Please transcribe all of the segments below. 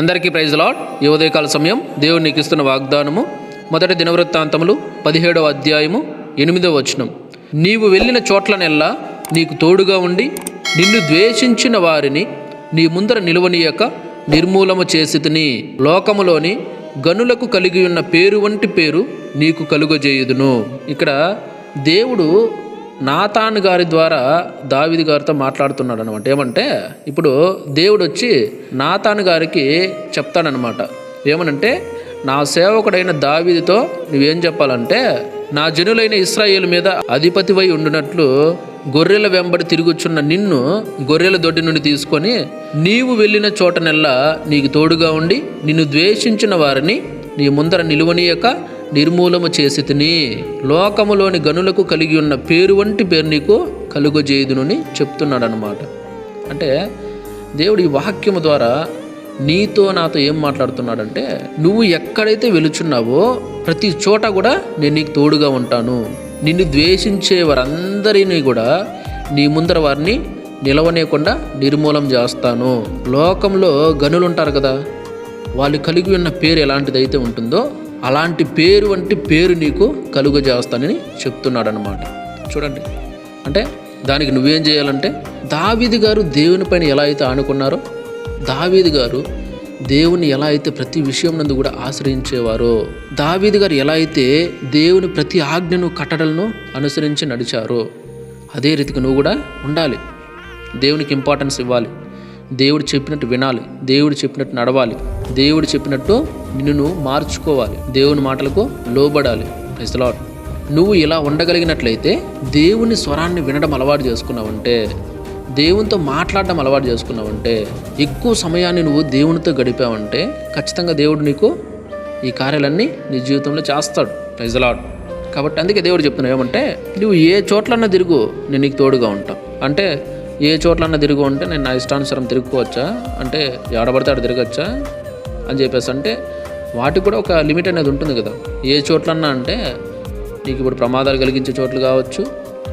అందరికీ praise lord ఈ ఉదయకాల సమయం దేవుడు నీకు ఇస్తున్న వాగ్దానము. మొదటి దినవృత్తాంతములు పదిహేడవ అధ్యాయము ఎనిమిదవ వచనం. నీవు వెళ్ళిన చోట్లనెల్లా నీకు తోడుగా ఉండి నిన్ను ద్వేషించిన వారిని నీ ముందర నిలువనీయక నిర్మూలము చేసి లోకములోని గనులకు కలిగి ఉన్న పేరు వంటి పేరు నీకు కలుగజేయుదును. ఇక్కడ దేవుడు నాతాన్ గారి ద్వారా దావిది గారితో మాట్లాడుతున్నాడు అనమాట ఏమంటే ఇప్పుడు దేవుడు వచ్చి నాతాన్ గారికి చెప్తాడనమాట ఏమనంటే నా సేవకుడైన దావిదితో నువ్వేం చెప్పాలంటే నా జనులైన ఇస్రాయేల్ మీద అధిపతివై ఉండినట్లు గొర్రెల వెంబడి తిరుగుచున్న నిన్ను గొర్రెల దొడ్డి నుండి తీసుకొని నీవు వెళ్ళిన చోటనెల్లా నీకు తోడుగా ఉండి నిన్ను ద్వేషించిన వారిని నీ ముందర నిలువనీయక నిర్మూలము చేసి తిని లోకములోని గనులకు కలిగి ఉన్న పేరు వంటి పేరు నీకు కలుగజేయుదునని చెప్తున్నాడు అనమాట అంటే దేవుడు ఈ వాక్యము ద్వారా నీతో నాతో ఏం మాట్లాడుతున్నాడంటే నువ్వు ఎక్కడైతే వెలుచున్నావో ప్రతి చోట కూడా నేను నీకు తోడుగా ఉంటాను. నిన్ను ద్వేషించే వారందరినీ కూడా నీ ముందర వారిని నిలవనేకుండా నిర్మూలం చేస్తాను. లోకంలో గనులు ఉంటారు కదా వాళ్ళు కలిగి ఉన్న పేరు ఎలాంటిదైతే ఉంటుందో అలాంటి పేరు వంటి పేరు నీకు కలుగజేస్తానని చెప్తున్నాడు అనమాట చూడండి. అంటే దానికి నువ్వేం చేయాలంటే దావీది గారు దేవుని పైన ఎలా అయితే ఆనుకున్నారో దావీది గారు దేవుని ఎలా అయితే ప్రతి విషయం నందు కూడా ఆశ్రయించేవారో దావీది గారు ఎలా అయితే దేవుని ప్రతి ఆజ్ఞను కట్టడలను అనుసరించి నడిచారో అదే రీతికి నువ్వు కూడా ఉండాలి. దేవునికి ఇంపార్టెన్స్ ఇవ్వాలి. దేవుడు చెప్పినట్టు వినాలి దేవుడు చెప్పినట్టు నడవాలి దేవుడు చెప్పినట్టు నిన్ను నువ్వు మార్చుకోవాలి దేవుని మాటలకు లోబడాలి. ప్రైస్తలాడ్ నువ్వు ఇలా ఉండగలిగినట్లయితే దేవుని స్వరాన్ని వినడం అలవాటు చేసుకున్నావంటే దేవునితో మాట్లాడడం అలవాటు చేసుకున్నావంటే ఎక్కువ సమయాన్ని నువ్వు దేవునితో గడిపావంటే ఖచ్చితంగా దేవుడు నీకు ఈ కార్యాలన్నీ నీ జీవితంలో చేస్తాడు. ప్రైజలాడ్ కాబట్టి అందుకే దేవుడు చెప్తున్నావు ఏమంటే నువ్వు ఏ చోట్లన్నా తిరుగు నేను నీకు తోడుగా ఉంటావు అంటే ఏ చోట్లన్నా తిరుగు ఉంటే నేను నా ఇష్టానుసారం తిరుగుకోవచ్చా అంటే ఆడబడితే ఆడ తిరగచ్చా? అని చెప్పేసి అంటే వాటికి కూడా ఒక లిమిట్ అనేది ఉంటుంది కదా. ఏ చోట్లన్నా అంటే నీకు ఇప్పుడు ప్రమాదాలు కలిగించే చోట్లు కావచ్చు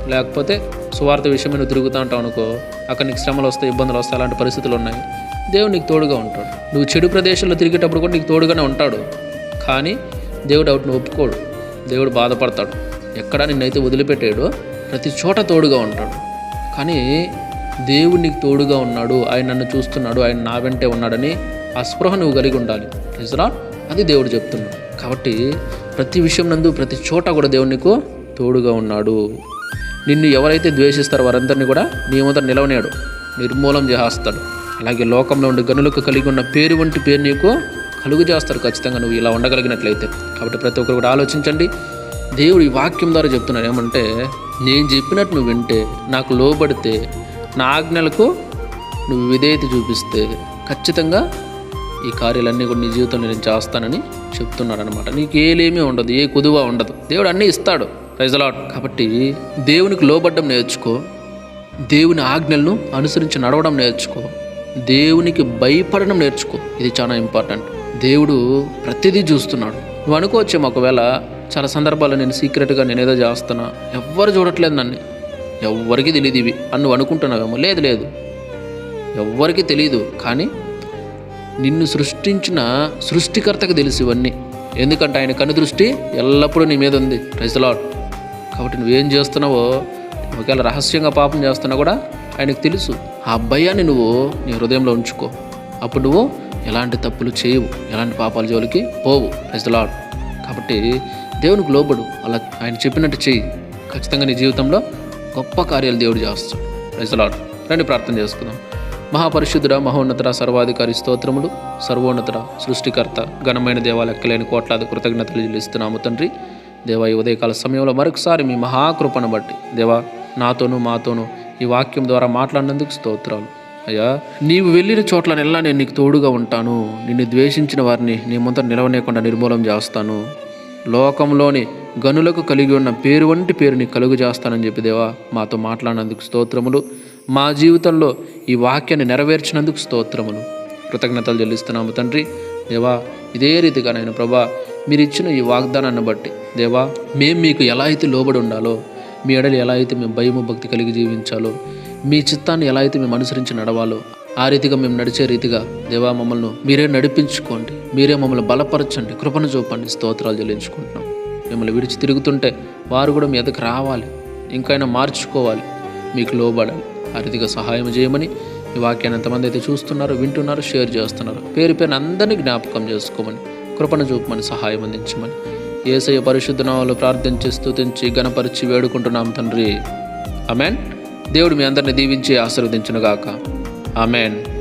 లేకపోతే సువార్త విషయమే నువ్వు తిరుగుతూ ఉంటావు అనుకో అక్కడ నీకు శ్రమలు వస్తాయి ఇబ్బందులు వస్తాయి అలాంటి పరిస్థితులు ఉన్నాయి. దేవుడు నీకు తోడుగా ఉంటాడు. నువ్వు చెడు ప్రదేశంలో తిరిగేటప్పుడు కూడా నీకు తోడుగానే ఉంటాడు. కానీ దేవుడు అవుట్ని ఒప్పుకోడు. దేవుడు బాధపడతాడు. ఎక్కడ నిన్నైతే వదిలిపెట్టాడో ప్రతి చోట తోడుగా ఉంటాడు. కానీ దేవుడు నీకు తోడుగా ఉన్నాడు ఆయన నన్ను చూస్తున్నాడు ఆయన నా వెంటే ఉన్నాడని ఆ స్పృహ నువ్వు కలిగి ఉండాలి. నిజరా అది దేవుడు చెప్తున్నాడు. కాబట్టి ప్రతి విషయం నందు ప్రతి చోట కూడా దేవుడు నీకు తోడుగా ఉన్నాడు. నిన్ను ఎవరైతే ద్వేషిస్తారో వారందరినీ కూడా నీ ముందర నిలవనేడు నిర్మూలం చేస్తాడు. అలాగే లోకంలో ఉండే గనులకు కలిగి ఉన్న పేరు వంటి పేరు నీకు కలుగు చేస్తాడు ఖచ్చితంగా నువ్వు ఇలా ఉండగలిగినట్లయితే. కాబట్టి ప్రతి ఒక్కరు కూడా ఆలోచించండి. దేవుడు ఈ వాక్యం ద్వారా చెప్తున్నాడు ఏమంటే నేను చెప్పినట్టు నువ్వు వింటే నాకు లోబడితే నా ఆజ్ఞలకు నువ్వు విధేయత చూపిస్తే ఖచ్చితంగా ఈ కార్యాలన్నీ కూడా నీ జీవితంలో నేను చేస్తానని చెప్తున్నాడనమాట నీకు ఏలేమీ ఉండదు ఏ కుదువ ఉండదు. దేవుడు అన్నీ ఇస్తాడు. ప్రైజలాడ్ కాబట్టి దేవునికి లోబడ్డం నేర్చుకో. దేవుని ఆజ్ఞలను అనుసరించి నడవడం నేర్చుకో. దేవునికి భయపడడం నేర్చుకో. ఇది చాలా ఇంపార్టెంట్ దేవుడు ప్రతిదీ చూస్తున్నాడు. నువ్వు అనుకోవచ్చేమో ఒకవేళ చాలా సందర్భాల్లో నేను సీక్రెట్గా నేను ఏదో చేస్తున్నా. ఎవ్వరు చూడట్లేదు నన్ను. ఎవ్వరికి తెలియదు ఇవి. అని నువ్వు అనుకుంటున్నావేమో. లేదు లేదు. ఎవ్వరికి తెలియదు కానీ నిన్ను సృష్టించిన సృష్టికర్తకు తెలుసు ఇవన్నీ. ఎందుకంటే ఆయన కను దృష్టి ఎల్లప్పుడూ నీ మీద ఉంది. ప్రైజలాడ్ కాబట్టి నువ్వేం చేస్తున్నావో ఒకవేళ రహస్యంగా పాపం చేస్తున్నా కూడా ఆయనకు తెలుసు. ఆ భయాన్ని నువ్వు నీ హృదయంలో ఉంచుకో. అప్పుడు నువ్వు ఎలాంటి తప్పులు చేయవు. ఎలాంటి పాపాల జోలికి పోవు. ప్రైజలాడ్ కాబట్టి దేవునికి లోబడు. అలా ఆయన చెప్పినట్టు చెయ్యి. ఖచ్చితంగా నీ జీవితంలో గొప్ప కార్యాలు దేవుడు చేస్తాడు. ప్రైజలాడ్ రండి ప్రార్థన చేసుకుందాం. మహాపరిశుద్ధుడ మహోన్నతర సర్వాధికారి స్తోత్రములు సర్వోన్నతర సృష్టికర్త ఘనమైన దేవాలు కోట్లాది కృతజ్ఞతలు చెల్లిస్తున్నాము తండ్రి. దేవా ఈ ఉదయకాల సమయంలో మరొకసారి మీ మహాకృపను బట్టి దేవా నాతోనూ మాతోనూ ఈ వాక్యం ద్వారా మాట్లాడినందుకు స్తోత్రాలు. అయ్యా నీవు వెళ్ళిన చోట్లనెల్లా నేను నీకు తోడుగా ఉంటాను. నిన్ను ద్వేషించిన వారిని నీ ముందర నిలవనేకుండా నిర్మూలం చేస్తాను. లోకంలోని గనులకు కలిగి ఉన్న పేరు వంటి పేరుని నీకు కలుగు చేస్తానని చెప్పి దేవా మాతో మాట్లాడినందుకు స్తోత్రములు. మా జీవితంలో ఈ వాక్యాన్ని నెరవేర్చినందుకు స్తోత్రములు. కృతజ్ఞతలు చెల్లిస్తున్నాము తండ్రి. దేవా ఇదే రీతిగా నేను ప్రభా మీరు ఇచ్చిన ఈ వాగ్దానాన్ని బట్టి దేవా మేము మీకు ఎలా అయితే లోబడి ఉండాలో మీ ఎడలు ఎలా అయితే మేము భయము భక్తి కలిగి జీవించాలో మీ చిత్తాన్ని ఎలా అయితే మేము అనుసరించి నడవాలో ఆ రీతిగా మేము నడిచే రీతిగా దేవా మమ్మల్ని మీరే నడిపించుకోండి. మీరే మమ్మల్ని బలపరచండి. కృపను చూపండి. స్తోత్రాలు చెల్లించుకుంటున్నాం. మిమ్మల్ని విడిచి తిరుగుతుంటే వారు కూడా మీ ఎదకు రావాలి. ఇంకైనా మార్చుకోవాలి. మీకు లోబడాలి. ఆర్థిక సహాయం చేయమని ఈ వాక్యాన్ని ఎంతమంది అయితే చూస్తున్నారో వింటున్నారో షేర్ చేస్తున్నారు పేరు పేరున అందరినీ జ్ఞాపకం చేసుకోమని కృపను చూపమని సహాయం అందించమని ఏసయ్య పరిశుద్ధ నామాలు ప్రార్థించి స్థుతించి గణపరిచి వేడుకుంటున్నాం తండ్రి. అమెన్ దేవుడు మీ అందరిని దీవించి ఆశీర్వదించునుగాక. అమెన్